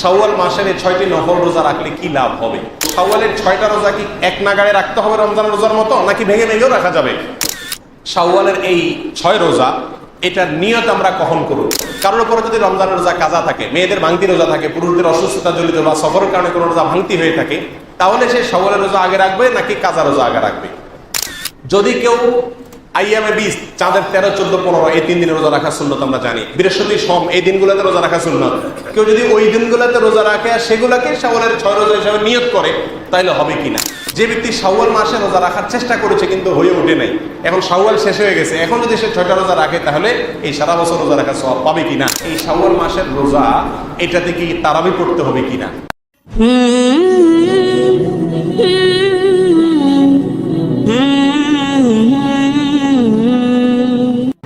শাওয়াল মাসের এই ছয়টি নফল রোজা রাখলে কি লাভ হবে? শাওয়ালের ছয়টা রোজা কি এক নাগাড়ে রাখতে হবে রমজান রোজার মতো, নাকি ভেঙে ভেঙেও রাখা যাবে? শাওয়ালের এই ছয় রোজা, এটার নিয়ত আমরা কখন করব? কারোর উপরে যদি রমজান রোজা কাজা থাকে, মেয়েদের ভাঙতি রোজা থাকে, পুরুষদের অসুস্থতা জড়িত বা সফরের কারণে কোনো রোজা ভাঙতি হয়ে থাকে, তাহলে সে শাওয়ালের রোজা আগে রাখবে, নাকি কাজা রোজা আগে রাখবে? যদি কেউ আইয়ামে বিশ চাঁদের তেরো চোদ্দ পনেরো এই তিন দিনে রোজা রাখা সুন্নত আমরা জানি বৃহস্পতি সোম এই দিনগুলোতে রোজা রাখা সুন্নত কেউ যদি ওই দিনগুলোতে রোজা রাখে আর সেগুলোকে শাওয়ালের ছয় রোজা হিসাবে নিয়ত করে তাহলে হবে কিনা যে ব্যক্তি শাওয়াল মাসে রোজা রাখার চেষ্টা করেছে কিন্তু হয়ে ওঠে নাই এখন শাওয়াল শেষ হয়ে গেছে এখন যদি সে ছয়টা রোজা রাখে তাহলে এই সারা বছর রোজা রাখা সব পাবে কিনা এই শাওয়াল মাসের রোজা এটাতে কি তারাবি পড়তে হবে কিনা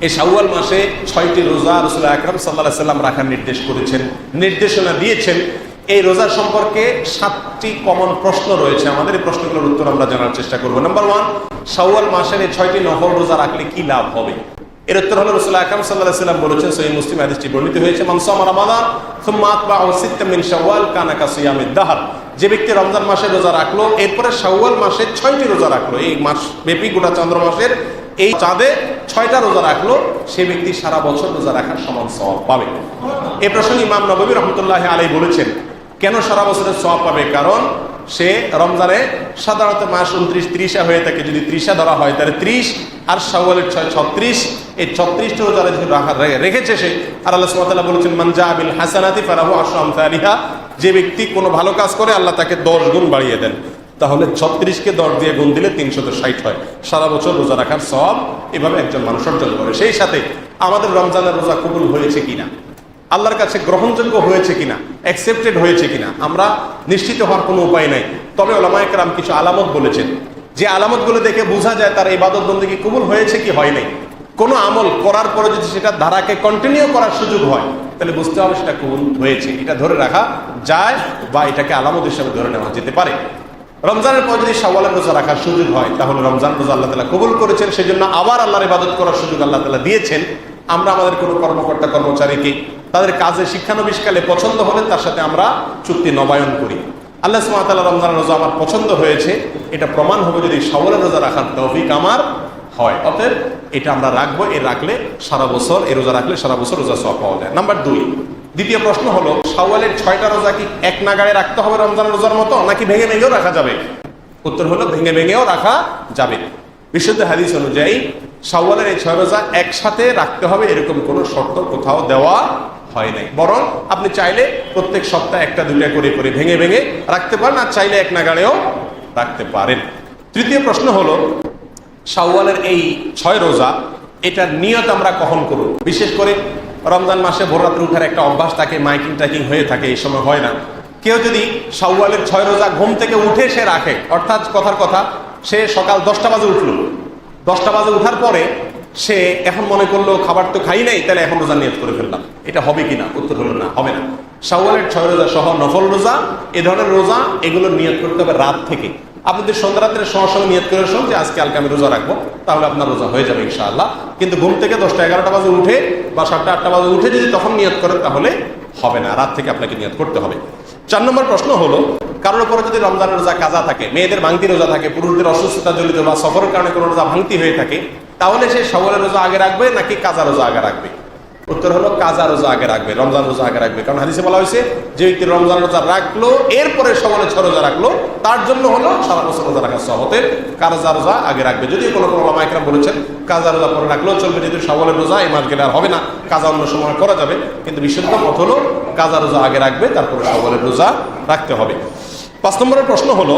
এই শাওয়াল মাসে ছয়টি রোজা রসুল্লাহ আকরম সাল্লাহ সাল্লাম রাখার নির্দেশ করেছেন। নির্দেশনা দিয়েছেন। এই রোজা সম্পর্কে সাতটি কমন প্রশ্ন রয়েছে আমাদের। এই প্রশ্নগুলোর উত্তর আমরা জানার চেষ্টা করব। নাম্বার ওয়ান শাওয়াল মাসের এই ছয়টি নফল রোজা রাখলে কি লাভ হবে? এর উত্তর হলো রসুল্লাহ আকরম সাল্লাহ সাল্লাম বলেছেন সহি মুসলিম হাদিসটি বর্ণিত হয়েছে মানসাম রমাদান থুম্মা আতবা সিত্তা মিন শাওয়াল কানাকা সিয়ামিদ দাহার। যে ব্যক্তি রমজান মাসে রোজা রাখল, এরপরে শাওয়াল মাসে ছয়টি রোজা রাখল। এই মাস ব্যাপী গোটা চন্দ্র মাসের এই চাঁদে ছয়টা রোজা রাখল, সে ব্যক্তি সারা বছর রোজা রাখার সমান সওয়াব পাবে। এ প্রসঙ্গে ইমাম নবী রহমতুল্লাহ আলাই বলেছেন, কেন সারা বছরের সওয়াব পাবে? কারণ সে রমজানে সাধারণত মাস উনত্রিশ ত্রিশা হয়ে থাকে, যদি ত্রিশা ধরা হয়, তাহলে ত্রিশ, আর শাওয়ালের ছয় ছত্রিশ, এই ছত্রিশটা রোজা রেখেছে সে। আর আল্লাহ সুবহানাহু বলেছেন মানজা আবিল হাসানাতি ফালাহু আশরু আমসালিহা। যে ব্যক্তি কোনো ভালো কাজ করে, আল্লাহ তাকে দশ গুণ বাড়িয়ে দেন। তাহলে ছত্রিশকে দশ দিয়ে গুণ দিলে তিনশত ষাট হয়। সারা বছর রোজা রাখার সব এভাবে একজন মানুষ অর্জন করে। সেই সাথে আমাদের রমজানের রোজা কবুল হয়েছে কিনা? আল্লাহর কাছে গ্রহণযোগ্য হয়েছে কিনা? অ্যাকসেপ্টেড হয়েছে কিনা? আমরা নিশ্চিত হওয়ার কোনো উপায় নাই। তবে ওলামায়করাম কিছু আলামত বলেছেন। যে আলামতগুলো দেখে বোঝা যায় তার ইবাদত বন্দী কবুল হয়েছে কি হয় নাই। কোনো আমল করার পরে যদি সেটা ধারাকে কন্টিনিউ করার সুযোগ হয়, তাহলে বুঝতে হবে সেটা কবুল হয়েছে। এটা ধরে রাখা যায় বা এটাকে আলামত হিসাবে ধরে নেওয়া যেতে পারে। রমজানের পর যদি সওয়ালের রোজা রাখার সুযোগ হয়, তাহলে রমজান রোজা আল্লাহ তালা কবুল করেছেন। সেই জন্য আবার আল্লাহর ইবাদত করার সুযোগ আল্লাহ তালা দিয়েছেন। আমরা আমাদের কোনো কর্মকর্তা, কর্মচারীকে তাদের কাজে শিক্ষানবিষ্কালে পছন্দ হলে তার সাথে আমরা চুক্তি নবায়ন করি। আল্লাহ সুমাতাল্লাহ রমজানের রোজা আমার পছন্দ হয়েছে। এটা প্রমাণ হবে যদি সওয়ালের রোজা রাখার তৌফিক আমার হয়। অতএব এটা আমরা রাখব, এ রাখলে সারা বছর এই রোজা রাখলে সারা বছর রোজা সব পাওয়া যায়। নাম্বার দুই দ্বিতীয় প্রশ্ন হলো সাওয়ালের ছয়টা রোজা কি এক নাগাড়ে রাখতে হবে রমজান রোজার মতো, নাকি ভেঙে ভেঙেও রাখা যাবে? উত্তর হলো, ভেঙে ভেঙেও রাখা যাবে। বিশুদ্ধ হাদিস অনুযায়ী সাওয়ালের এই ছয় রোজা একসাথে রাখতে হবে এরকম কোনো শর্ত কোথাও দেওয়া হয় নাই। বরং আপনি চাইলে প্রত্যেক সপ্তাহে একটা দুইটা করে করে ভেঙে ভেঙে রাখতে পারেন, আর চাইলে এক নাগাড়েও রাখতে পারেন। তৃতীয় প্রশ্ন হলো সাওয়ালের এই ছয় রোজা, এটার নিয়ত আমরা কখন করব? বিশেষ করে রমজান মাসে ভোর রাত্রে উঠার একটা অভ্যাস থাকে, মাইকিং টাইকিং হয়ে থাকে, এই সময় হয় না। কেউ যদি সাউওয়ালের ছয় রোজা ঘুম থেকে উঠে সে রাখে, অর্থাৎ কথার কথা, সে সকাল দশটা বাজে উঠল। দশটা বাজে উঠার পরে সে এখন মনে করল খাবার তো খাই নাই, তাহলে এখন রোজা নিয়ত করে ফেললাম। এটা হবে কিনা উত্তর হলো না, হবে না। শাওয়ালের ছয় রোজা সহ নফল রোজা, এ ধরনের রোজা এগুলো নিয়ত করতে হবে রাত থেকে। আপনি যদি সন্ধ্যা রাত্রের সময় সময় নিয়ত করে শোন যে, আজকে কালকে আমি রোজা রাখব, তাহলে আপনার রোজা হয়ে যাবে ইনশাআল্লাহ। কিন্তু ঘুম থেকে দশটা এগারোটা বাজে উঠে বা সাতটা আটটা বাজে উঠে যদি তখন নিয়ত করেন, তাহলে হবে না, রাত থেকে আপনাকে নিয়ত করতে হবে। চার নম্বর প্রশ্ন হলো, কারোর উপরে যদি রমজানের রোজা কাজা থাকে, মেয়েদের ভাঙতি রোজা থাকে, পুরুষদের অসুস্থতা জড়িত বা সফরের কারণে কোনো রোজা ভাঙতি হয়ে থাকে তাহলে সে সবলের রোজা আগে রাখবে নাকি কাজা রোজা আগে রাখবে? উত্তর হলো কাজা রোজা আগে রাখবে, রমজান রোজা আগে রাখবে। কারণ হাদিসে বলা হয়েছে, যে ব্যক্তি রমজান রোজা রাখল, এরপরে সবলে ছ রোজা রাখল, তার জন্য হলো সারা বছর রোজা রাখার সহতে কাজা রোজা আগে রাখবে। যদি কোনো কোনো লামাইকরাম বলেছেন, কাজা রোজা পরে রাখলেও চলবে যদি সবলের রোজা, এই মাস গেলে আর হবে না। কাজা অন্য সময় করা যাবে, কিন্তু বিশুদ্ধ মত হলো কাজা রোজা আগে রাখবে, তারপরে সবলের রোজা রাখতে হবে। পাঁচ নম্বরের প্রশ্ন হলো,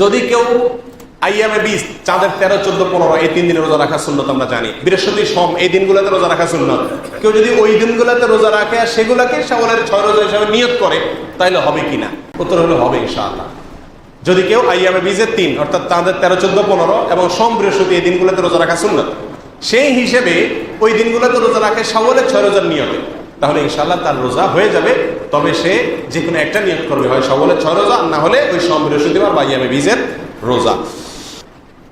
যদি কেউ আইয়ামে বিশ, চাঁদের তেরো, চোদ্দ, পনেরো, এই তিন দিনে রোজা রাখা সুন্নত আমরা জানি। বৃহস্পতি সোম, এই দিনগুলোতে রোজা রাখা সুন্নত। কেউ যদি ওই দিনগুলোতে রোজা রাখে আর সেগুলোকে শাওয়ালের ছয় রোজা হিসাবে নিয়ত করে, তাইলে হবে কিনা উত্তর হলো হবে ইনশাআল্লাহ। যদি কেউ আইয়ামে বীজের তিন, অর্থাৎ চাঁদের তেরো, চোদ্দ, পনেরো এবং সোম, বৃহস্পতি এই দিনগুলোতে রোজা রাখা শূন্য সেই হিসেবে ওই দিনগুলোতে রোজা রাখে শাওয়ালের ছয় রোজার নিয়তে। তাহলে ইনশাল্লাহ তার রোজা হয়ে যাবে, তবে সে যে কোনো একটা নিয়ত করবে, হয় সকলের ছয় রোজা না হলে ওই সোম, বৃহস্পতিবার বা ইয়ামে বীজের রোজা।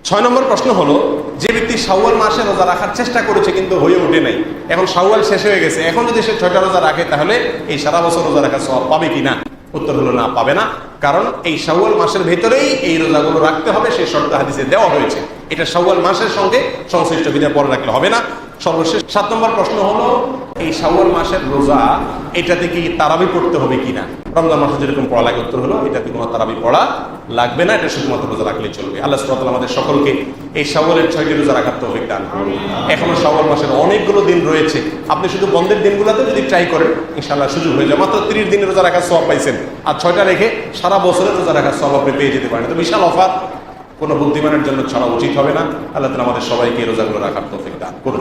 ছয় নম্বর প্রশ্ন হলো, যে ব্যক্তি সাওয়াল মাসে রোজা রাখার চেষ্টা করেছে কিন্তু হয়ে ওঠে নাই। এখন সাওয়াল শেষ হয়ে গেছে। এখন যদি সে ছয়টা রোজা রাখে, তাহলে এই সারা বছর রোজা রাখার সব পাবে কিনা? উত্তর হলো, না, পাবে না। কারণ এই সাওয়াল মাসের ভেতরেই এই রোজাগুলো রাখতে হবে, সেই শর্ত হাদিসে দেওয়া হয়েছে। এটা শাওয়াল মাসের সঙ্গে সংশ্লিষ্ট বিধান পরে রাখলে হবে না। সর্বশেষ সাত নম্বর প্রশ্ন হলো, এই শাওয়াল মাসের রোজা এটাতে কি তারাবি পড়তে হবে কিনা? রমজান মাসে যেরকম পড়া লাগে উত্তর হলো এটাতে কোনো তারাবি পড়া লাগবে না, এটা শুধুমাত্র রোজা রাখলেই চলবে। আল্লাহ সুবহানাহু আমাদের সকলকে এই শাওয়ালের ছয়টি রোজা রাখার তৌফিক দান এখনও শাওয়াল মাসের অনেকগুলো দিন রয়েছে। আপনি শুধু বন্ধের দিনগুলোতে যদি ট্রাই করেন, ইনশাআল্লাহ সুযোগ হয়ে যায়। মাত্র তিরিশ দিনের রোজা রাখার সব পাইছেন। আর ছয়টা রেখে সারা বছরের রোজা রাখার সব আপনি পেয়ে যেতে পারেন। তো বিশাল অফার। কোনো বুদ্ধিমানের জন্য ছাড়া উচিত হবে না। আল্লাহ তালা আমাদের সবাইকে রোজাগুলো রাখার তৌফিক দান করুন।